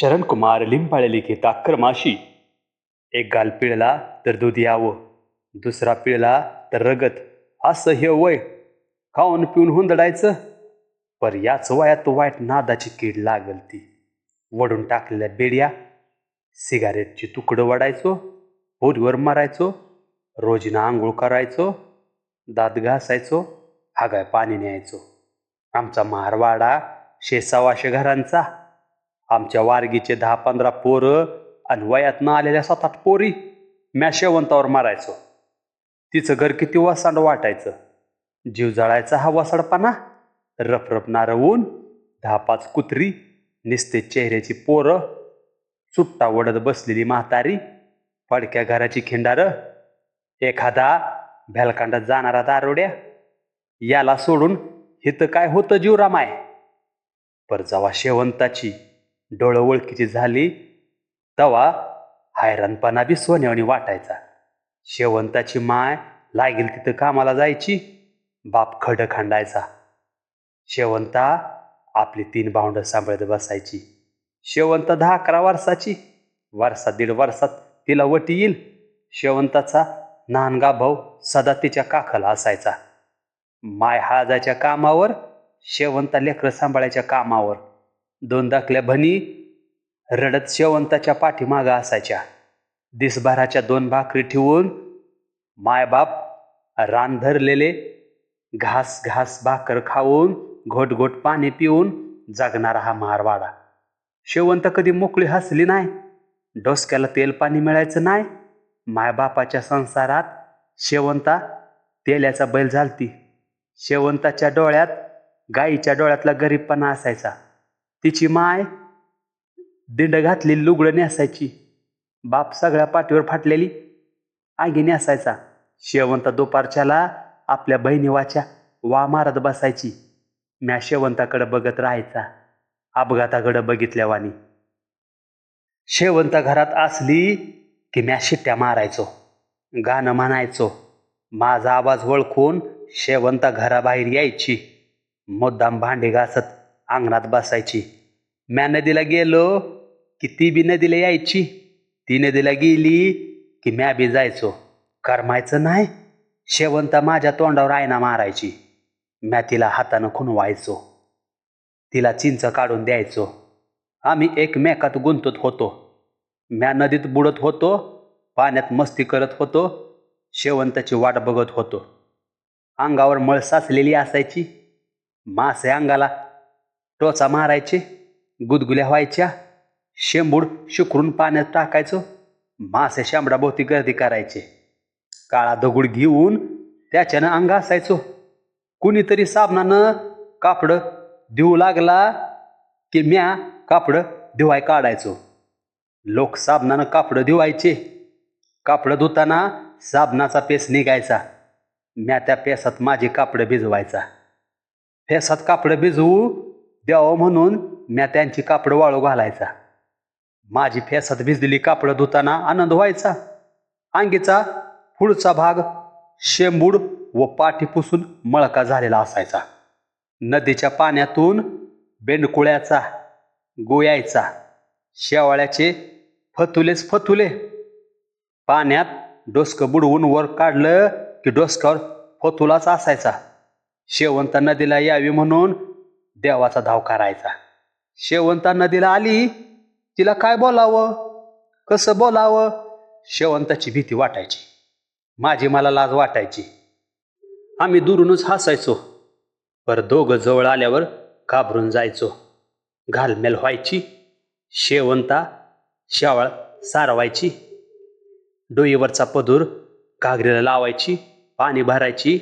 शरणकुमार लिंबाळे लिखित आक्रमाशी एक गाल पिळला तर दूध यावं दुसरा पिळला तर रगत असं हे वय खाऊन पिऊन हुंदडायचं पर याच वयात वाईट नादाची कीड लागल ती वडून टाकलेल्या बेड्या सिगारेटची तुकडं वडायचो पोरीवर मारायचो रोजीनं आंघोळ करायचो दात घासायचो हागाय पाणी न्यायचो आमचा मारवाडा शेसावाशे घरांचा आमच्या वारगीचे दहा पंधरा पोरं आणि वयात न आलेल्या सात आठ पोरी म्या शेवंतावर मारायचो. तिचं घर किती वसांड वाटायचं. जीव जळायचा हा वसाडपणा. रफरफणारं ऊन दहा पाच कुत्री निस्ते चेहऱ्याची पोरं सुट्टा वडत बसलेली म्हातारी फडक्या घराची खिंडारं एखादा भेलकांडात जाणारा दारोड्या याला सोडून हिथं काय होतं जीवरामाय? पर जवा शेवंताची डोळं ओळखीची झाली तवा हैराणपणा बी सोन्यावानी वाटायचा. शेवंताची माय लागेल तिथं कामाला जायची बाप खड खांडायचा. शेवंता आपली तीन भावंड सांभाळत बसायची. शेवंत दहा अकरा वर्षाची वर्षात दीड वर्षात तिला वटी येईल. शेवंताचा नानगा भाऊ सदा तिच्या काखाला असायचा. माय हळदाच्या कामावर शेवंता लेकरं सांभाळायच्या कामावर. दोन दाखल्या भनी रडत शेवंताच्या पाठीमागं असायच्या. दिसभराच्या दोन भाकरी ठेवून मायबाप रान धरलेले घास घास भाकर खाऊन घोट घोट पाणी पिऊन जगणारा हा मारवाडा. शेवंत कधी मोकळी हसली नाही डोसक्याला तेल पाणी मिळायचं नाही. मायबापाच्या संसारात शेवंता तेल्याचा बैल झालती. शेवंताच्या डोळ्यात गाईच्या डोळ्यातला गरीबपणा असायचा. तिची माय दिंड घातलेली लुगडं नेसायची बाप सगळ्या पाठीवर फाटलेली. आगी नेसायचा शेवंत दुपारच्याला आपल्या बहिणीवाच्या वा मारत बसायची. म्या शेवंताकडे बघत राहायचा. अपघाताकडे बघितल्यावानी. शेवंत घरात असली की म्या शिट्ट्या मारायचो. गाणं म्हणायचो. माझा आवाज ओळखून शेवंत घराबाहेर यायची. मुद्दाम भांडी घासत अंगणात बसायची. म्या नदीला गेलो की ती बी नदीला यायची. ती नदीला गेली की म्या बी जायचो. करमायचं नाही. शेवंत माझ्या तोंडावर आयना मारायची. म्या तिला हातानं खुणवायचो. तिला चिंच काढून द्यायचो. आम्ही एकमेकात गुंतत होतो. म्या नदीत बुडत होतो. पाण्यात मस्ती करत होतो. शेवंताची वाट बघत होतो. अंगावर मळ साचलेली असायची. मासे अंगाला टोचा मारायचे गुदगुल्या व्हायच्या शेंबूड शिकरून पाण्यात टाकायचो मासे शांबडाभोवती गर्दी करायचे. काळा दगड घेऊन त्याच्यानं अंग असायचो. कुणीतरी साबणानं कापडं देऊ लागला की म्या कापडं धुवाय काढायचो. लोक साबणानं कापडं धुवायचे. कापडं धुताना साबणाचा पेस निघायचा. म्या त्या पेसात माझी कापडं भिजवायचा. फेसात कापडं भिजवू द्यावं म्हणून म्या त्यांची कापडं वाळू घालायचा. माझी फेसात भिजलेली कापडं धुताना आनंद व्हायचा. अंगीचा पुढचा भाग शेंबूड व पाठी पुसून मळका झालेला असायचा. नदीच्या पाण्यातून बेंडकुळ्याचा गोयायचा शेवाळ्याचे फतुलेच फतुले. पाण्यात डोसकं बुडवून वर काढलं की डोसकावर फतुलाच असायचा. शेवंत नदीला यावी म्हणून देवाचा धाव करायचा. शेवंता नदीला आली तिला काय बोलावं? कसं बोलावं? शेवंताची भीती वाटायची. माझी मला लाज वाटायची. आम्ही दुरूनच हसायचो. पर दोघं जवळ आल्यावर घाबरून जायचो. घालमेल व्हायची. शेवंता शेवाळ सारवायची. डोईवरचा पदूर घागरीला लावायची. पाणी भरायची.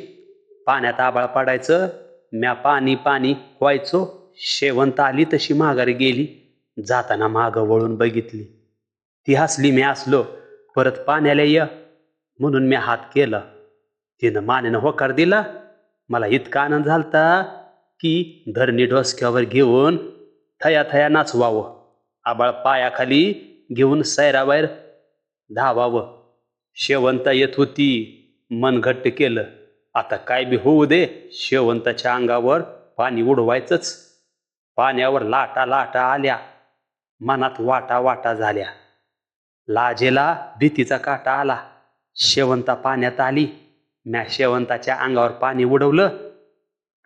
पाण्यात आबाळ पाडायचं. म्या पाणी पाणी व्हायचो. शेवंत आली तशी माघारी गेली. जाताना मागं वळून बघितली. ती हसली मी असलो परत पाण्याला ये म्हणून मी हात केला. तिनं मानेनं होकार दिला. मला इतका आनंद झालता की धरणी डोसक्यावर घेऊन थया थया नाचवावं. आबाळ पायाखाली घेऊन सैराबाहेर धावावं. शेवंता येत होती मन घट्ट केलं. आता काय बी होऊ दे शेवंताच्या अंगावर पाणी उडवायचंच. पाण्यावर लाटा लाटा आल्या मनात वाटा वाटा झाल्या. लाजेला भीतीचा काटा आला. शेवंता पाण्यात आली. म्या शेवंताच्या अंगावर पाणी उडवलं.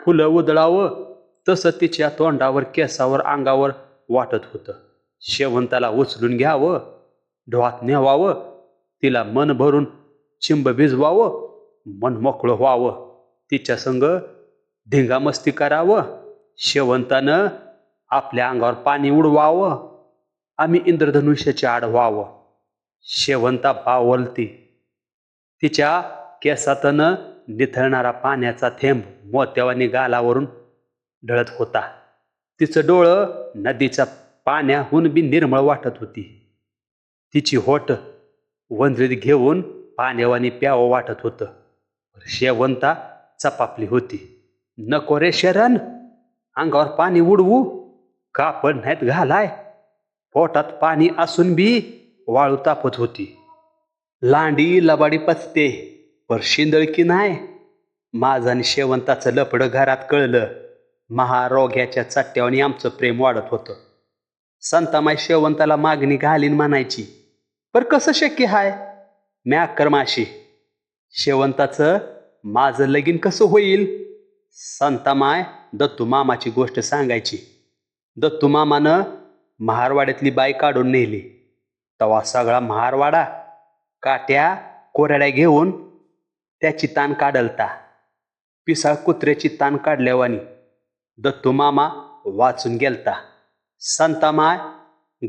फुलं उदळावं तसं तिच्या तोंडावर केसावर अंगावर वाटत होतं. शेवंताला उचलून घ्यावं. डोहात नेवावं. तिला मन भरून चिंब भिजवावं. मन मोकळं व्हावं. तिच्या संग धिंगामस्ती करावं. शेवंतानं आपल्या अंगावर पाणी उडवावं. आम्ही इंद्रधनुष्याच्या आड व्हावं. शेवंता बावलती. तिच्या केसातनं निथळणारा पाण्याचा थेंब मोत्यावानी गालावरून ढळत होता. तिचं डोळं नदीच्या पाण्याहून बी निर्मळ वाटत होती. तिची होट वंद्रीत घेऊन पाण्यावानी प्यावं वाटत होतं. शेवंता चपापली होती. नको रे शरण. अंगावर पाणी उडवू. कापड नाहीत घालाय. पोटात पाणी असून बी वाळू तापत होती. लांडी लबाडी पचते पर शिंदळकी नाही माझं आणि शेवंताचं लपडं घरात कळलं. महारोग्याच्या चट्ट्यावानी आमचं प्रेम वाढत होतं. संतामाई शेवंताला मागणी घालीन म्हणायची. पर कसं शक्य हाय? म्या कर्माशी शेवंताचं माझं लगीन कसं होईल? संतामाय दत्तू मामाची गोष्ट सांगायची. दत्तू मामानं महारवाड्यातली बाई काढून नेली. तवा सगळा महारवाडा काट्या कोरड्या घेऊन त्याची ताण काढलता. पिसाळ कुत्र्याची ताण काढल्यावानी दत्तू मामा वाचून गेलता. संतामाय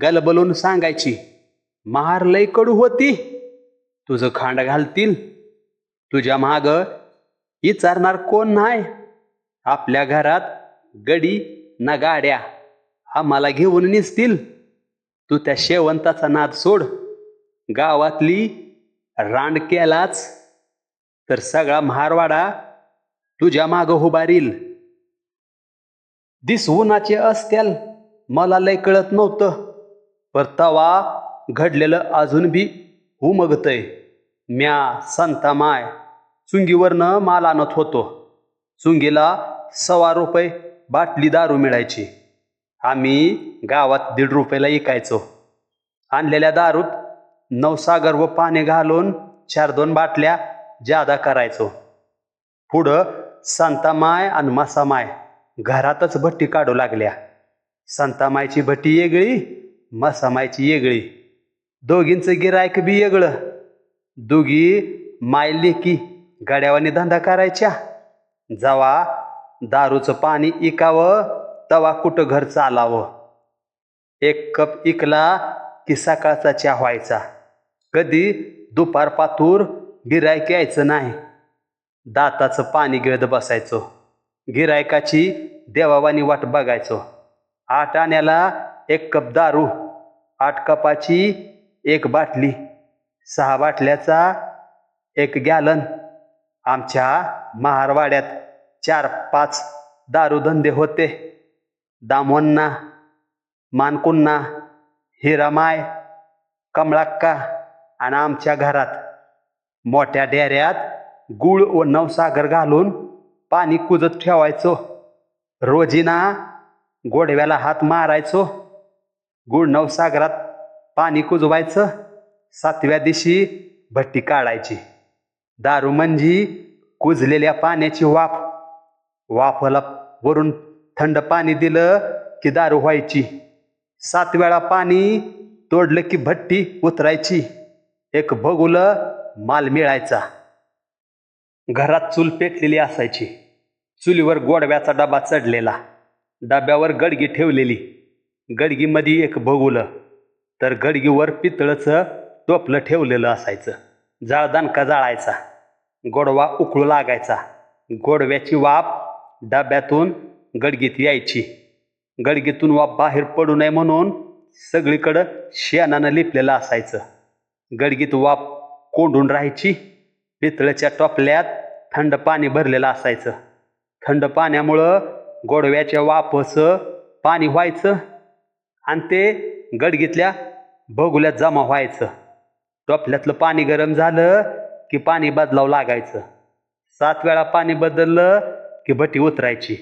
गलबलून सांगायची महार लय कडू होती. तुझं खांड घालतील तुझ्या माग विचारणार कोण नाही? आपल्या घरात गडी ना गाड्या आम्हाला घेऊन निसतील. तू त्या शेवंताचा नाद सोड. गावातली रांड केलाच तर सगळा महारवाडा तुझ्या माग उभारील दिसवुनाचे असत्याल मला लय कळत नव्हतं पर तवा घडलेलं अजून बी उमगतय. म्या संता माय चुंगीवरनं माल आणत होतो. चुंगीला सव्वा रुपये बाटली दारू मिळायची. आम्ही गावात दीड रुपयाला विकायचो. आणलेल्या दारूत नवसागर व पाणी घालून चार दोन बाटल्या जादा करायचो. पुढं संतामाय आणि मसामाय घरातच भट्टी काढू लागल्या. संतामायची भट्टी येगळी मसामायची येगळी. दोघींचं गिरायक बी येगळं. दोघी माय लेकी गड्यावानी धंदा करायच्या. जवा दारूचं पाणी इकावं तवा कुठं घर चालावं. एक कप इकला की सकाळचा चहा व्हायचा. कधी दुपार पातूर गिरायक यायचं नाही. दाताचं पाणी गिळत बसायचो. गिरायकाची देवावानी वाट बघायचो. आठ आण्याला एक कप दारू आठ कपाची एक बाटली सहा बाटल्याचा एक गॅलन आमच्या महारवाड्यात चार पाच दारूधंदे होते. दामोन्ना मानकुन्ना हिरामाय कमळाक्का आणि आमच्या घरात मोठ्या डेऱ्यात गुळ व नवसागर घालून पाणी कुजत ठेवायचो. रोजीना गोडव्याला हात मारायचो. गुळ नवसागरात पाणी कुजवायचं. सातव्या दिवशी भट्टी काढायची. दारू म्हणजे कुजलेल्या पाण्याची वाफ. वाफाला वरून थंड पाणी दिलं की दारू व्हायची. सात वेळा पाणी तोडलं की भट्टी उतरायची. एक भगुलं माल मिळायचा. घरात चूल पेटलेली असायची. चुलीवर गोडव्याचा डबा चढलेला. डब्यावर गडगी ठेवलेली. गडगीमध्ये एक भगुलं. तर गडगीवर पितळचं टोपलं ठेवलेलं असायचं. जाळदानका जाळायचा. गोडवा उकळू लागायचा. गोडव्याची वाफ डब्यातून गडगीत यायची. गडगीतून वाफ बाहेर पडू नये म्हणून सगळीकडं शेणानं लिपलेलं असायचं. गडगीत वाफ कोंडून राहायची. पितळच्या टोपल्यात थंड पाणी भरलेलं असायचं. थंड पाण्यामुळं गोडव्याच्या वाफचं पाणी व्हायचं आणि ते गडगीतल्या बगुल्यात जमा व्हायचं. टोपल्यातलं पाणी गरम झालं की पाणी बदलावं लागायचं. सात वेळा पाणी बदललं की भट्टी उतरायची.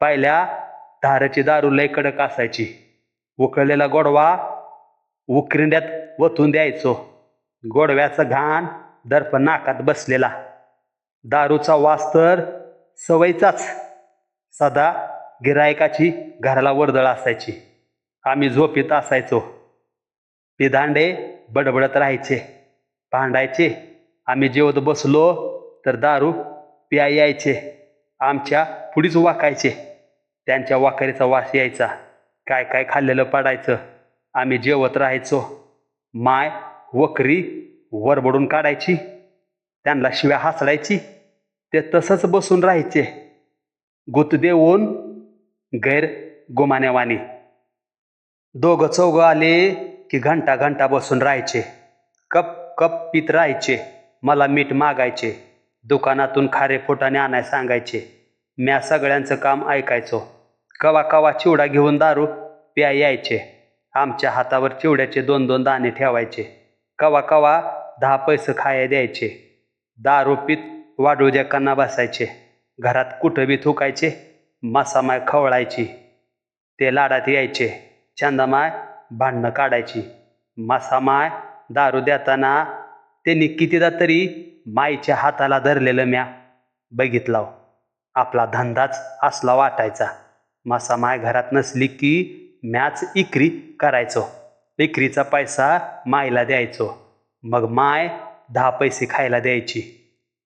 पहिल्या धाराची दारू लय कडक असायची. उकळलेला गोडवा उकरिंड्यात वतून द्यायचो. गोडव्याचं घाण दर्प नाकात बसलेला. दारूचा वास तर सवयीचाच. सदा गिरायकाची घराला वर्दळ असायची. आम्ही झोपीत असायचो. पिधांडे बडबडत राहायचे. भांडायचे. आम्ही जेवत बसलो तर दारू प्या यायचे. आमच्या पुढीच वाकायचे. त्यांच्या वाकारीचा वास यायचा. काय काय खाल्लेलं पडायचं. आम्ही जेवत राहायचो. माय वकरी वरबडून काढायची. त्यांना शिव्या हसडायची. ते तसंच बसून राहायचे. गुत देऊन गैर गुमान्यावानी दोघं चौघं आले की घंटा घंटा बसून राहायचे. कप कप पित राहायचे. मला मीठ मागायचे दुकानातून खारे फोटाने आणाय सांगायचे. म्या सगळ्यांचं काम ऐकायचो. कवा कवा चिवडा घेऊन दारू प्या यायचे. आमच्या हातावर चिवड्याचे दोन दोन दाणे ठेवायचे. कवा कवा दहा पैसे खाया द्यायचे. दारू पीत वाडोज्या कन्ना बसायचे. घरात कुठं बी थुकायचे मासामाय खवळायची. ते लाडात यायचे चंदामाय भांडणं काढायची. मासामाय दारू देताना त्यांनी कितीदा तरी माईच्या हाताला धरलेलं म्या बघितलाव. आपला धंदाच असला वाटायचा. मासामाय घरात नसली की म्याच इकरी करायचो. इकरीचा पैसा मायला द्यायचो. मग माय दहा पैसे खायला द्यायची.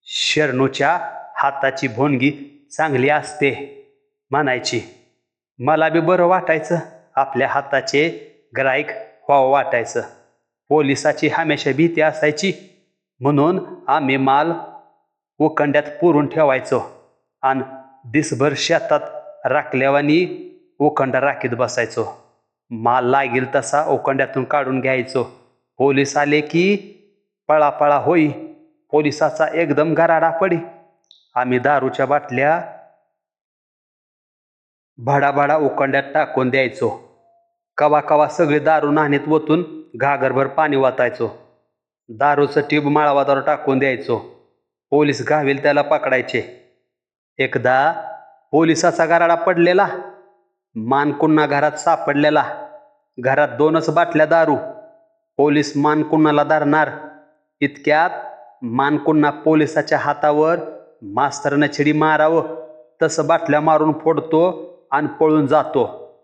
शरणूच्या हाताची भोनगी चांगली असते म्हणायची. मला बी बरं वाटायचं. आपल्या हाताचे ग्राईक व्हावं वाटायचं. पोलिसाची हमेशा भीती असायची. म्हणून आम्ही माल उकंड्यात पुरून ठेवायचो आणि दिसभर शेतात राखल्यावानी उखंडा राखीत बसायचो. माल लागेल तसा उखंड्यातून काढून घ्यायचो. पोलीस आले की पळापळा होई पोलिसाचा एकदम गराडा पडी. आम्ही दारूच्या बाटल्या भडाभडा उखंड्यात टाकून द्यायचो. कवा कवा सगळे दारू नाणीत ओतून घागरभर पाणी वाचायचो दारूचं ट्यूब माळावादावर टाकून द्यायचो. पोलीस घावील त्याला पकडायचे. एकदा पोलिसाचा गराडा पडलेला. मानकुन्ना घरात सापडलेला. घरात दोनच बाटल्या दारू. पोलीस मानकुन्नाला धरणार. इतक्यात मानकुन्ना पोलिसाच्या हातावर मास्तरनं छिडी मारावं. तसं बाटल्या मारून फोडतो आणि पळून जातो.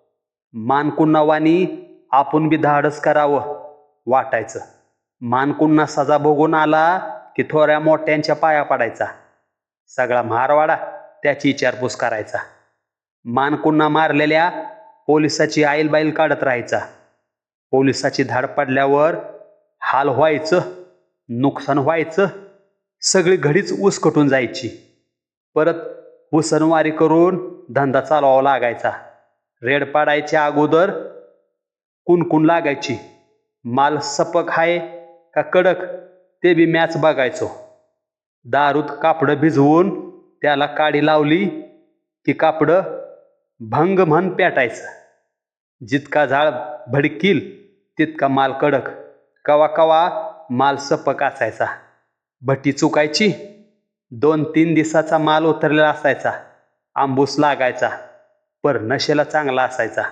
मानकुन्नावानी आपण बी धाडस करावं. वाटायचं. मानकुन्ना सजा भोगून आला की थोड्या मोठ्यांच्या पाया पडायचा. सगळा मारवाडा त्याची विचारपूस करायचा. मानकुन्ना मारलेल्या पोलिसाची आईलबाईल काढत राहायचा. पोलिसाची धाड पडल्यावर हाल व्हायचं नुकसान व्हायचं सगळी घडीच उसकटून जायची. परत उसनवारी करून धंदा चालवावा लागायचा. रेड पाडायच्या अगोदर कुणकुण लागायची. माल सपक आहे का कडक ते बी मॅच बघायचो. दारूत कापडं भिजवून त्याला काडी लावली की कापडं भंग म्हण पेटायचं. जितका झाड भडकील तितका माल कडक. कवा कवा माल सपक असायचा. भट्टी चुकायची दोन तीन दिवसाचा माल उतरलेला असायचा. आंबूस लागायचा पर नशेला चांगला असायचा.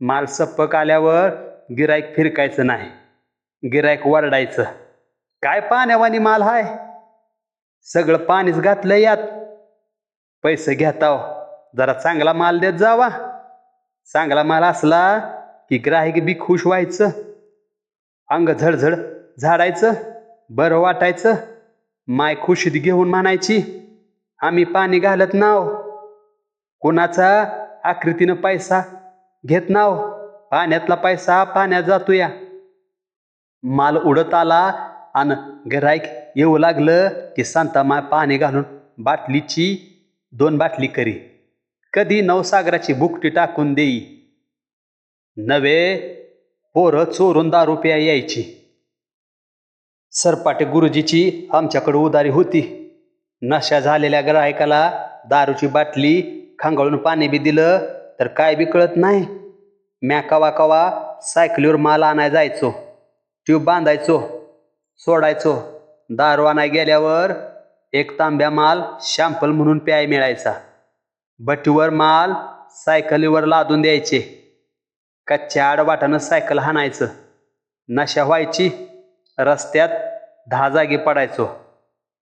माल सपक आल्यावर गिरायक फिरकायचं नाही. गिरायक वरडायचं. काय पाण्यावानी माल हाय? सगळं पाणीच घातलं यात. पैसे घेताव जरा चांगला माल देत जावा. चांगला माल असला की ग्राहक बी खुश व्हायचं. अंग झडझड झाडायचं. बरं वाटायचं. माय खुशीत घेऊन म्हणायची आम्ही पाणी घालत नाव. कोणाचा आकृतीनं पैसा घेत नाव. पाण्यातला पैसा पाण्यात जातो या माल उडत आला आणि गिरायक येऊ लागलं की सांता माय पाणी घालून बाटलीची दोन बाटली करी. कधी नवसागराची बुकटी टाकून देई. नवे पोरं चोरून दारू रुपया यायची. सरपाटे गुरुजीची आमच्याकडे उदारी होती. नशा झालेल्या ग्राहकाला दारूची बाटली खांगाळून पाणी बी दिलं तर काय बी कळत नाही. मॅकावा कवा सायकलीवर माल आणाय जायचो ट्यूब बांधायचो सोडायचो. दारू आणाय गेल्यावर एक तांब्या माल शॅम्पल म्हणून प्याय मिळायचा. बट्टीवर माल सायकलीवर लादून द्यायचे. कच्च्या आडवाटानं सायकल हाणायचं. नशा व्हायची. रस्त्यात दहा जागी पडायचो.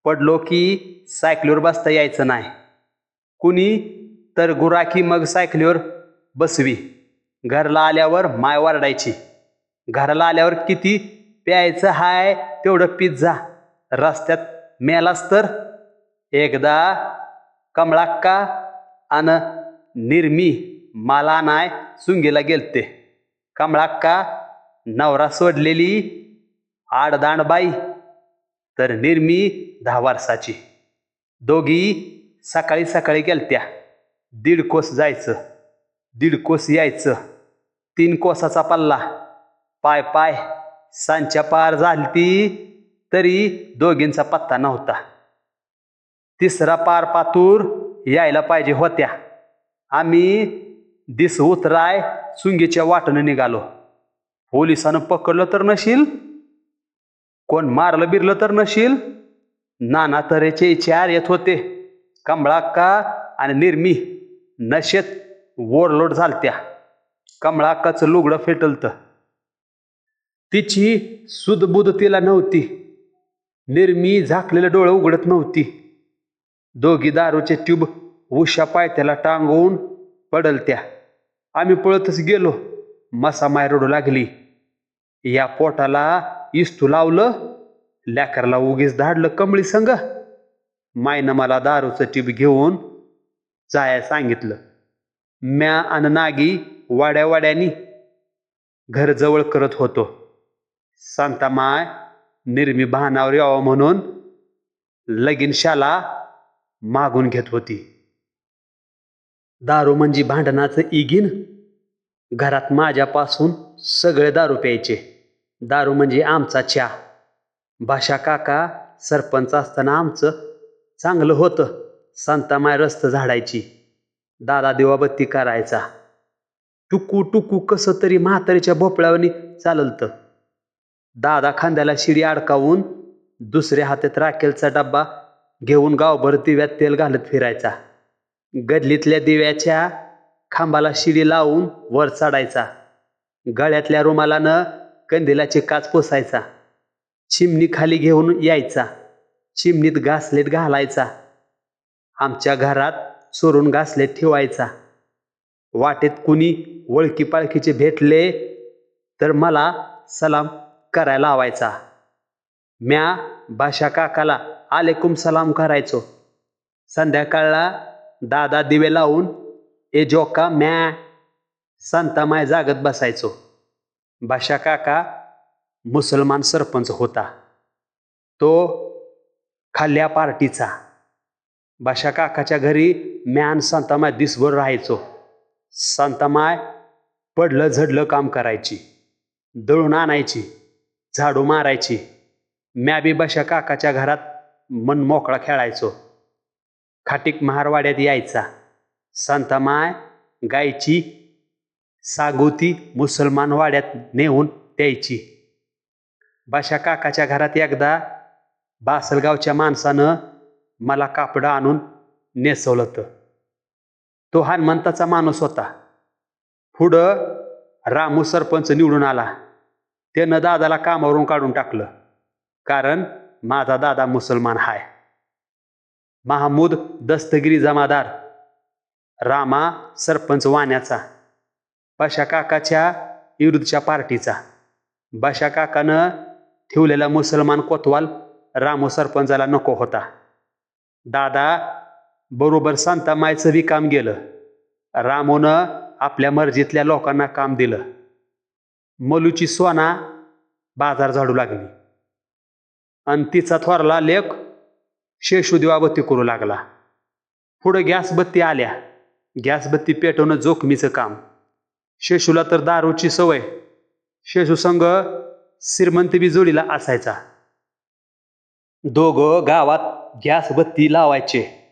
पडलो की सायकलीवर बसता यायचं नाही. कुणी तर गुराखी मग सायकलीवर बसवी. घरला आल्यावर माय वरडायची घराला आल्यावर किती प्यायचं हाय तेवढं पिझ्झा रस्त्यात मेलास तर एकदा कमळाक्का अन निर्मी मला नाय सुंगीला गेलते. कमळाक्का नवरा सोडलेली आडदांड बाई तर निर्मी दहा वर्षाची. दोघी सकाळी सकाळी गेलत्या. दीड कोस जायचं. दीड कोस यायचं. तीन कोसाचा पल्ला. पाय पाय. सांच्या पार झालती तरी दोघींचा पत्ता नव्हता. तिसरा पार पातूर यायला पाहिजे होत्या. आम्ही दिस उतराय सुंगीच्या वाटनं निघालो. पोलिसानं पकडलं तर नशील? कोण मारलं बिरलं तर नशील? नाना तऱ्हेचे चार येत होते. कमळाक्का आणि निर्मी. नशेत ओरलोट झालत्या. कमळाक्काचं लुगडं फेटलतं. तिची सुदबुद तिला नव्हती. निर्मी झाकलेलं डोळं उघडत नव्हती. दोघी दारूचे ट्यूब उशा पायथ्याला टांगवून पडलत्या. आम्ही पळतच गेलो. मसा माय रडू लागली. या पोटाला इस्तू लावलं लॅकरला उगीच धाडलं कमळी संग. मायनं मला दारूचं टीप घेऊन जाया सांगितलं. म्या अन नागी वाड्या वाड्यानी घर जवळ करत होतो. सांता माय निर्मी भानावर यावं म्हणून लगीन शाला मागून घेत होती. दारू म्हणजे भांडणाचं इगीन घरात माझ्यापासून सगळे दारू प्यायचे. दारू म्हणजे आमचा च्या भाषा काका सरपंच असताना आमचं चांगलं होतं. संतामाय रस्त झाडायची. दादा दिवाबत्ती करायचा. टुकू टुकू कसं तरी म्हातारीच्या भोपळ्यावानी चाललतं. दादा खांद्याला शिडी अडकावून दुसऱ्या हातात राखेलचा डब्बा घेऊन गावभर दिव्यात तेल घालत फिरायचा. गदलीतल्या दिव्याच्या खांबाला शिडी लावून वर चढायचा. गळ्यातल्या रुमालानं कंदिलाची काच पोसायचा. चिमणी खाली घेऊन यायचा. चिमणीत घासलेट घालायचा. आमच्या घरात सोडून घासले ठेवायचा. वाटेत कुणी वळकी पाळखीचे भेटले तर मला सलाम करायला लावायचा. म्या भाषा काकाला आलेकुम सलाम करायचो. संध्याकाळला दादा दिवे लावून ए जोका म्या संतामाय जागत बसायचो. भाषा काका मुसलमान सरपंच होता. तो खाल्ल्या पार्टीचा. भाषा काकाच्या घरी म्यान संतामाय दिसभर राहायचो. संतामाय पडलं झडलं काम करायची. दळून आणायची झाडू मारायची. म्या बी बशा काकाच्या घरात मन मोकळा खेळायचो. खाटीक महारवाड्यात यायचा. संतामाय गायची सागोती मुसलमान वाड्यात नेऊन द्यायची. बाशा काकाच्या घरात एकदा बासलगावच्या माणसानं मला कापडं आणून नेसवलं होतं तो हनुमंताचा माणूस होता. पुढं रामू सरपंच निवडून आला. त्यानं दादाला कामावरून काढून टाकलं. कारण माझा दादा मुसलमान हाय. महामूद दस्तगिरी जमादार. रामा सरपंच वाण्याचा. बशा काकाच्या विरुद्धच्या पार्टीचा. बशा काकानं ठेवलेला मुसलमान कोतवाल रामू सरपंचाला नको होता. दादा बरोबर संतामायचं बी काम गेलं. रामोनं आपल्या मर्जीतल्या लोकांना काम दिलं. मलूची सोना बाजार झाडू लागली. आणि तिचा थोरला लेख शेषुदेवाबत्ती करू लागला. पुढं गॅसबत्ती आल्या. गॅसबत्ती पेटवणं जोखमीचं काम. शेषूला तर दारूची सवय. शेषू संघ श्रीमंतबी जोडीला असायचा. दोघं गावात गॅसबत्ती लावायचे.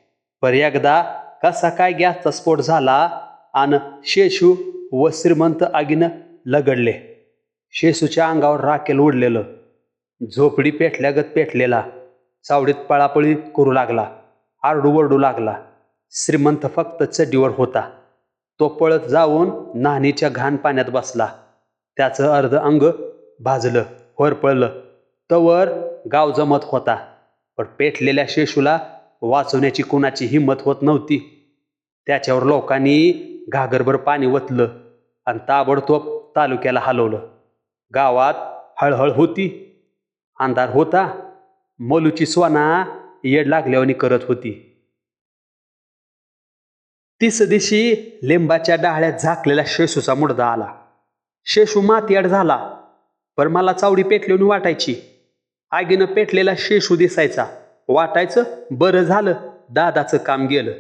पर एकदा कसा काय गॅसचा स्फोट झाला आणि शेषू व श्रीमंत आगीनं लगडले. शेसूच्या अंगावर राखेल उडलेलं. झोपडी पेटल्यागत पेटलेला. चावडीत पळापळी करू लागला. आरडू ओरडू लागला. श्रीमंत फक्त चड्डीवर होता. तो पळत जाऊन नाणीच्या घाण पाण्यात बसला. त्याचं अर्ध अंग भाजलं होरपळलं. तवर गाव जमत होता. पण पेटलेल्या शेषूला वाचवण्याची कुणाची हिंमत होत नव्हती. त्याच्यावर लोकांनी घागरभर पाणी वतलं आणि ताबडतोब तालुक्याला हलवलं. गावात हळहळ होती. अंधार होता. मलूची स्वाना येड लागल्यावानी करत होती. तीस दिवशी लिंबाच्या डाळ्यात झाकलेला शेसूचा मुडदा आला. शेशू मातीआड झाला. पण मला चावडी पेटल्याने वाटायची. आगीनं पेटलेला शेशू दिसायचा. वाटायचं बरं झालं दादाचं काम गेलं.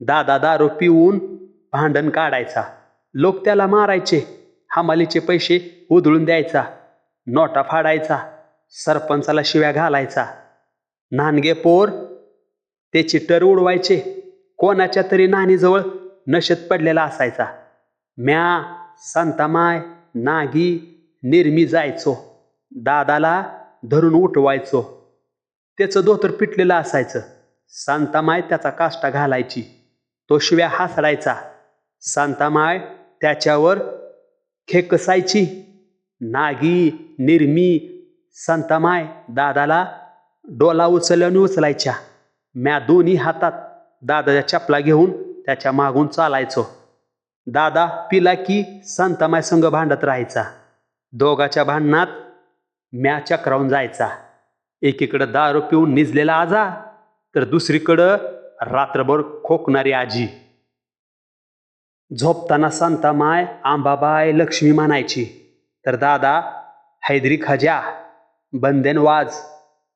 दादा दारू पिऊन भांडण काढायचा. लोक त्याला मारायचे हमालीचे पैसे उधळून द्यायचा नोटा फाडायचा सरपंचाला शिव्या घालायचा. नानगे पोर त्याची टर उडवायचे कोणाच्या तरी नानीजवळ नशेत पडलेला असायचा. म्या संतामाय नागी निर्मी जायचो. दादाला धरून उठवायचो. त्याचं धोतर पिटलेलं असायचं. सांतामाय त्याचा काष्टा घालायची. तो शिव्या हासडायचा सांतामाय त्याच्यावर खेकसायची. नागी निर्मी संतामाय दादाला डोला उचलल्याने उचलायच्या. म्या दोन्ही हातात दादाच्या चपला घेऊन त्याच्या मागून चालायचो. दादा पिला की संतामाय संघ भांडत राहायचा. दोघाच्या भांडणात म्या चक्रावून जायचा. एकीकडं दारू पिऊन निजलेला आजा तर दुसरीकडं रात्रभर खोकणारी आजी. झोपताना संतामाय आंबाबाय लक्ष्मी म्हणायची तर दादा हैदरी खजा बंदेन वाज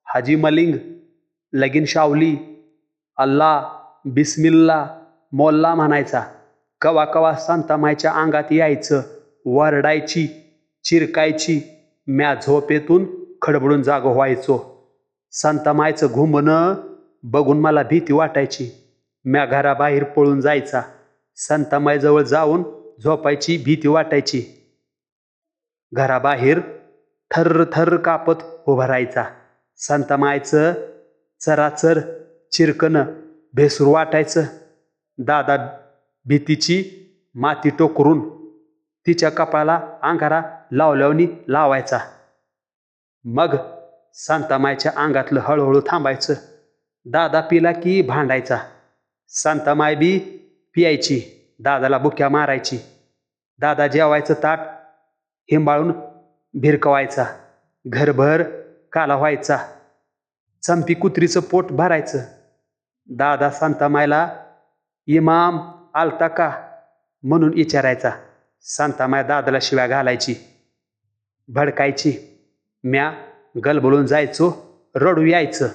हाजी मलिंग लगीन शावली अल्ला बिस्मिल्ला मोल्ला म्हणायचा. कवा कवा संतामायच्या अंगात यायचं वरडायची चिरकायची म्या झोपेतून खडबडून जाग व्हायचो. संतामायचं घुमणं बघून मला भीती वाटायची. म्या घराबाहेर पळून जायचा. संतामाईजवळ जाऊन झोपायची भीती वाटायची. घराबाहेर थर्र थर्र कापत उभा राहायचा. संतामायचं चराचर चिरकणं भेसूर वाटायचं. दादा भीतीची माती टोकरून तिच्या कपाळाला अंगारा लावल्यावनी लावायचा. मग सांतामायच्या अंगातलं हळूहळू थांबायचं. दादा पिला की भांडायचा. सांतामाय बी पियायची. दादाला बुक्या मारायची. दादा जेवायचं ताट हिंबाळून भिरकवायचा. घरभर काला व्हायचा. चंपी कुत्रीचं पोट भरायचं. दादा सांतामायला इमाम आलता का? म्हणून विचारायचा सांतामाय दादाला शिव्या घालायची. भडकायची. म्या गलबलून जायचो रडू यायचं.